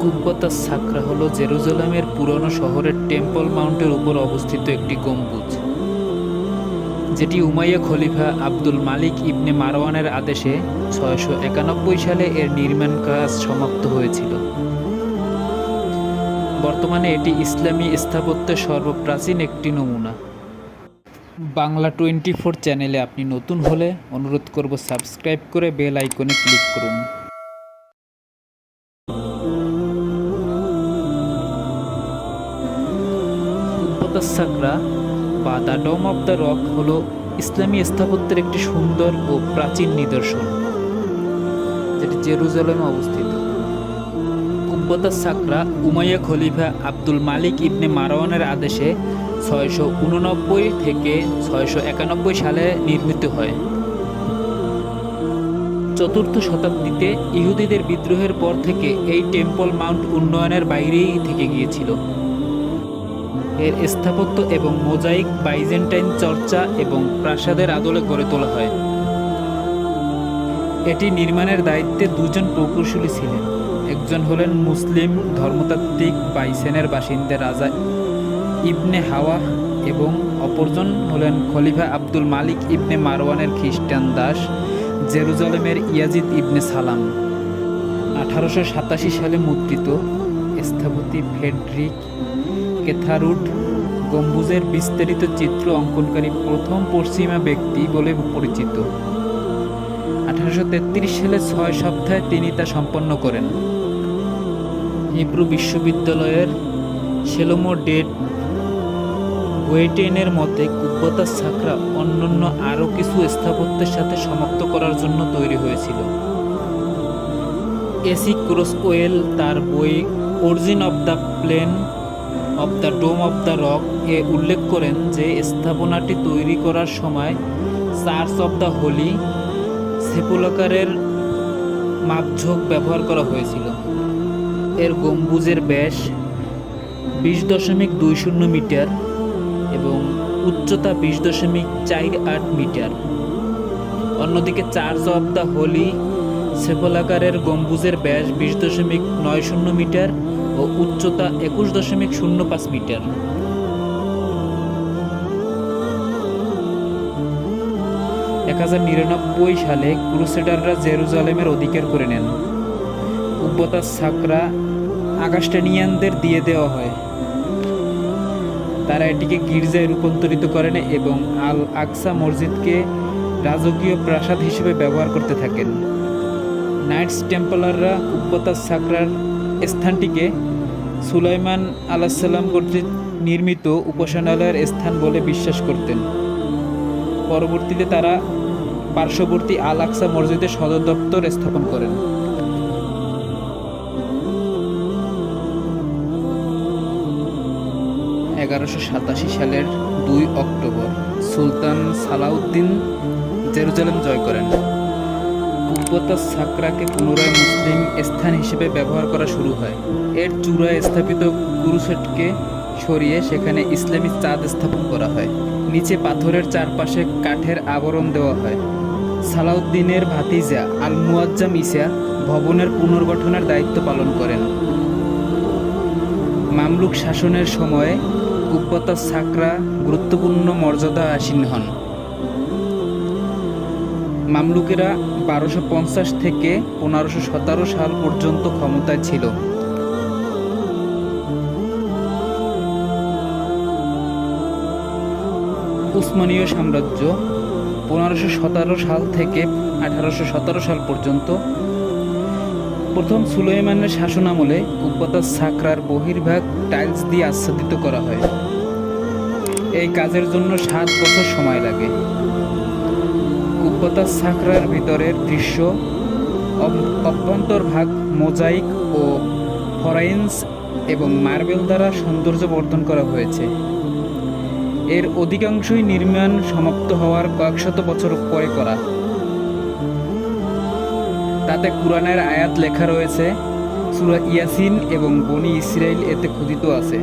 কুব্বতাস সাকরা হল জেরুজালেমের পুরনো শহরের টেম্পল মাউন্টের উপর অবস্থিত একটি গম্বুজ, যেটি উমাইয়া খলিফা আব্দুল মালিক ইবনে মারওয়ানের আদেশে ছয়শো একানব্বই সালে এর নির্মাণ কাজ সমাপ্ত হয়েছিল। বর্তমানে এটি ইসলামী স্থাপত্যের সর্বপ্রাচীন একটি নমুনা। বাংলা টোয়েন্টি ফোর চ্যানেলে আপনি নতুন হলে অনুরোধ করব সাবস্ক্রাইব করে বেল আইকনে ক্লিক করুন। সাকরা বা the dum of the rock হল ইসলামী স্থাপত্যের একটি সুন্দর ও প্রাচীন নিদর্শন, যেটি জেরুজালেমে অবস্থিত। কুব্বতাস সাকরা উমাইয়া খলিফা আব্দুল মালিক ইবনে মারওয়ানের আদেশে ছয়শো উননব্বই থেকে ছয়শো একানব্বই সালে নির্মিত হয়। চতুর্থ শতাব্দীতে ইহুদিদের বিদ্রোহের পর থেকে এই টেম্পল মাউন্ট উন্নয়নের বাইরেই থেকে গিয়েছিল। এর স্থাপত্য এবং মোজাইক বাইজেন্টাইন চর্চা এবং প্রাসাদের আদলে গড়ে তোলা হয়। এটি নির্মাণের দায়িত্বে দুজন প্রকৌশলী ছিলেন। একজন হলেন মুসলিম ধর্মতাত্ত্বিক বাইসেনের বাসিন্দা রাজা ইবনে হাওয়া এবং অপরজন হলেন খলিফা আব্দুল মালিক ইবনে মারওয়ানের খ্রিস্টান দাস জেরুজালেমের ইয়াজিদ ইবনে সালাম। আঠারোশো সাতাশি সালে মুদ্রিত স্থপতি ফেডরিক কেথারুট গম্বুজের বিস্তারিত চিত্র অঙ্কনকারী প্রথম পশ্চিমা ব্যক্তি বলে পরিচিত। আঠারোশো তেত্রিশ সালে ছয় সপ্তাহে তিনি তা সম্পন্ন করেন। হিব্রু বিশ্ববিদ্যালয়ের সেলোমো ডেট ওয়েটেনের মতে কুব্বতা সাকরা অন্যান্য আরও কিছু স্থাপত্যের সাথে সমাপ্ত করার জন্য তৈরি হয়েছিল। এসি ক্রোসওয়েল তার বই Origin of the Plan of the Dome of the Rock এ উল্লেখ করেন যে স্থাপনাটি তৈরি করার সময় চার্চ অব দ্য হোলি সেপুলাকারের মাপঝোঁক ব্যবহার করা হয়েছিল। এর গম্বুজের ব্যাস বিশ দশমিক দুই শূন্য মিটার এবং উচ্চতা বিশ দশমিক চার আট মিটার। অন্যদিকে চার্চ অব দ্য হোলি সেফলাকারের গম্বুজের ব্যাস বিশ দশমিক নয় শূন্য মিটার ও উচ্চতা একুশ দশমিক শূন্য পাঁচ মিটার। এক হাজার নিরানব্বই সালে ক্রুসেডাররা জেরুজালেমের অধিকার করে নেন। উব্বতা সাকরা আগাস্টানিয়ানদের দিয়ে দেওয়া হয়। তারা এটিকে গির্জায় রূপান্তরিত করেন এবং আল আকসা মসজিদকে রাজকীয় প্রাসাদ হিসেবে ব্যবহার করতে থাকেন। নাইটস টেম্পলাররা উব্বতা সাকরার স্থানটিকে সুলাইমান আলাহিসাল্লাম কর্তৃক নির্মিত উপাসনালয়ের স্থান বলে বিশ্বাস করতেন। পরবর্তীতে তারা পার্শ্ববর্তী আল আকসা মসজিদের সদর দপ্তর স্থাপন করেন। এগারোশো সালের দুই অক্টোবর সুলতান সালাউদ্দিন জেরুজালেম জয় করেন। কুব্বতা সাকরাকে পুনরায় মুসলিম স্থান হিসেবে ব্যবহার করা শুরু হয়। এর চূড়ায় স্থাপিত কুরুসেটকে সরিয়ে সেখানে ইসলামী চাঁদ স্থাপন করা হয়। নিচে পাথরের চারপাশে কাঠের আবরণ দেওয়া হয়। সালাউদ্দিনের ভাতিজা আল মুয়াজ্জাম ইসা ভবনের পুনর্গঠনের দায়িত্ব পালন করেন। মামলুক শাসনের সময়ে কুব্বতা সাকরা গুরুত্বপূর্ণ মর্যাদা আসীন হন। মামলুকেরা বারোশো পঞ্চাশ থেকে পনেরোশো সতেরো সাল পর্যন্ত ক্ষমতায় ছিল। উসমানীয় সাম্রাজ্য পনেরোশো সতেরো সাল থেকে আঠারোশো সতেরো সাল পর্যন্ত প্রথম সুলাইমানের শাসনামলে কুব্বতা সাকরার বহির্ভাগ টাইলস দিয়ে আচ্ছাদিত করা হয়। এই কাজের জন্য সাত বছর সময় লাগে। কুব্বতা সাকরার ভিতরের দৃশ্য অভ- অভ্যন্তরভাগ মোজাইক ও ফরাইন্স এবং মার্বেল দ্বারা সৌন্দর্য বর্ধন করা হয়েছে। এর অধিকাংশই নির্মাণ সমাপ্ত হওয়ার কয়েকশত বছর পরে করা। তাতে কোরআনের আয়াত লেখা রয়েছে, সূরা ইয়াসিন এবং বনি ইসরাইল এতে খোদিত আছে।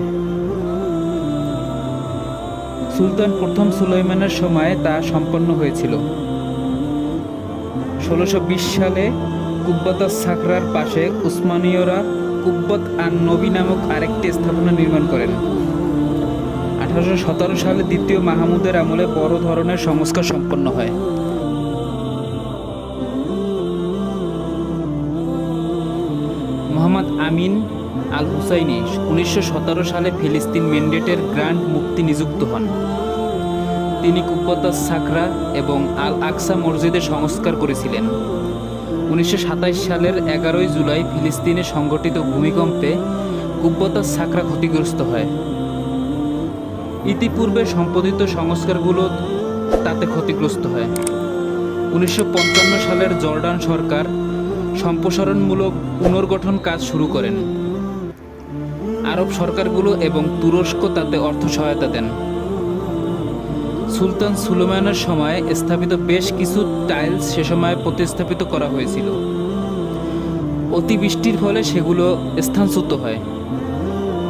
সুলতান প্রথম সুলাইমানের সময় তা সম্পন্ন হয়েছিল। ষোলোশো সালে কুব্বতা সাকরার পাশে উসমানীয়রা কুব্বত আন নবী নামক আরেকটি স্থাপনা নির্মাণ করেন। আঠারোশো সতেরো সালে দ্বিতীয় মাহমুদের আমলে বড় ধরনের সংস্কার সম্পন্ন হয়। আমিন আল হুসাইনি উনিশশো সতেরো সালে ফিলিস্তিন ম্যান্ডেটের গ্র্যান্ড মুক্তি নিযুক্ত হন। তিনি কুব্বতা সাকরা এবং আল আকসা মসজিদে সংস্কার করেছিলেন। উনিশশো সালের এগারোই জুলাই ফিলিস্তিনে সংঘটিত ভূমিকম্পে কুব্বতা সাকরা ক্ষতিগ্রস্ত হয়। ইতিপূর্বে সম্পাদিত সংস্কারগুলো তাতে ক্ষতিগ্রস্ত হয়। উনিশশো পঞ্চান্ন সালের জর্ডান সরকার সম্প্রসারণমূলক পুনর্গঠন কাজ শুরু করেন। আরব সরকারগুলো এবং তুরস্ক তাতে অর্থ সহায়তা দেন। সুলতান সুলেমানের সময় স্থাপিত বেশ কিছু টাইলস সে সময় প্রতিস্থাপিত করা হয়েছিল। অতিবৃষ্টির ফলে সেগুলো স্থানচ্যুত হয়।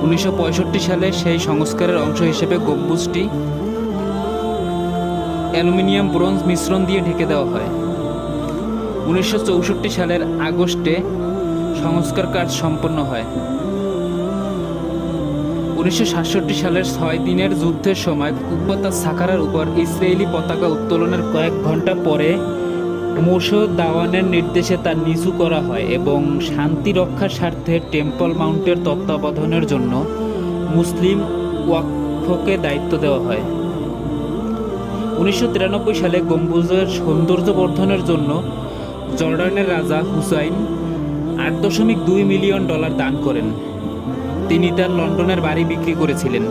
উনিশশো পঁয়ষট্টি সালে সেই সংস্কারের অংশ হিসেবে গম্বুজটি অ্যালুমিনিয়াম ব্রোঞ্জ মিশ্রণ দিয়ে ঢেকে দেওয়া হয়। উনিশশো চৌষট্টি সালের আগস্টে সংস্কার কাজ সম্পন্ন হয়। উনিশশো সাতষট্টি সালের ছয় দিনের যুদ্ধের সময় কুব্বতা সাকারার উপর ইসরায়েলি পতাকা উত্তোলনের কয়েক ঘণ্টা পরে মোশো দাওয়ানের নির্দেশে তা নিচু করা হয় এবং শান্তি রক্ষার স্বার্থে টেম্পল মাউন্টের তত্ত্বাবধানের জন্য মুসলিম ওয়াকফকে দায়িত্ব দেওয়া হয়। উনিশশো তিরানব্বই সালে গম্বুজের সৌন্দর্য বর্ধনের জন্য জর্ডানের রাজা হুসাইন আট দশমিক দুই মিলিয়ন ডলার দান করেন। তিনি তার লন্ডনের বাড়ি বিক্রি করেছিলেন।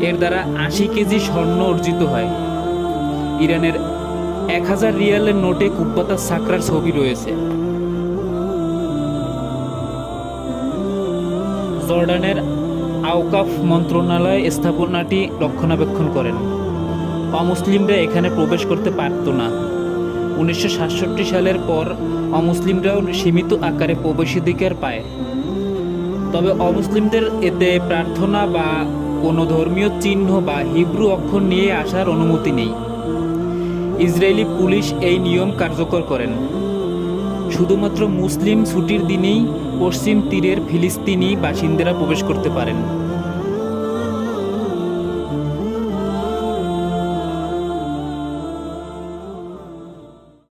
এর দ্বারা আশি কেজি স্বর্ণ অর্জিত হয়। ইরানের এক হাজার রিয়ালের নোটে কুব্বতা সাকরার ছবি রয়েছে। জর্ডানের আওকাফ মন্ত্রণালয় স্থাপনাটি রক্ষণাবেক্ষণ করেন। অমুসলিমরা এখানে প্রবেশ করতে পারত না। উনিশশো সাতষট্টি সালের পর অমুসলিমরাও সীমিত আকারে প্রবেশাধিকার পায়। তবে অমুসলিমদের এতে প্রার্থনা বা কোনো ধর্মীয় চিহ্ন বা হিব্রু অক্ষর নিয়ে আসার অনুমতি নেই। ইসরায়েলি পুলিশ এই নিয়ম কার্যকর করেন। শুধুমাত্র মুসলিম ছুটির দিনেই পশ্চিম তীরের ফিলিস্তিনি বাসিন্দারা প্রবেশ করতে পারেন।